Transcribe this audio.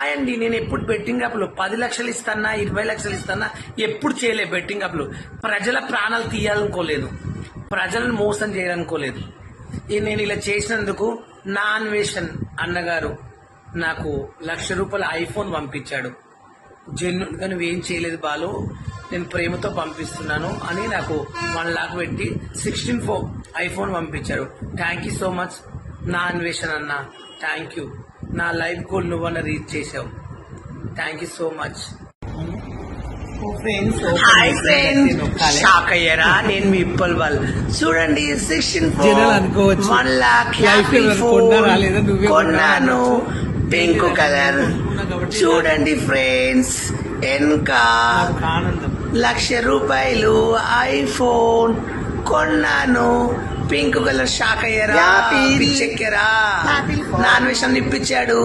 అండి నేను ఎప్పుడు బెట్టింగ్ యాప్లు పది లక్షలు ఇస్తానా ఇరవై లక్షలు ఇస్తానా ఎప్పుడు చేయలే బెట్టింగ్ యాప్లు ప్రజల ప్రాణాలు తీయాలనుకోలేదు. ప్రజలను మోసం చేయాలనుకోలేదు. నేను ఇలా చేసినందుకు నా అన్వేషణ్ అన్నగారు నాకు లక్ష రూపాయల ఐఫోన్ పంపించాడు. జెన్యున్గా నువ్వేం చేయలేదు బాలు నేను ప్రేమతో పంపిస్తున్నాను అని నాకు వన్ లాక్ పెట్టి సిక్స్టీన్ ఫోర్ ఐఫోన్ పంపించాడు. థ్యాంక్ యూ సో మచ్ నా అన్వేషణ అన్న. Thank you. నా లైఫ్ గోల్ నువ్వన్న రీచ్ చేసావు. Thank you so much shock అయ్యారా? నేను మీ ఇప్పల్ వాళ్ళు. చూడండి జనాలు అనుకోవచ్చు. వన్ లాక్ కొన్నాను. పింక్ కలర్ చూడండి ఫ్రెండ్స్ ఆనందం. లక్ష రూపాయలు ఐఫోన్ కొన్నాను. పింక్ కలర్ షాక్ అయ్యారా పిచ్చెక్కారా. నాన్ విషయం ఇప్పించాడు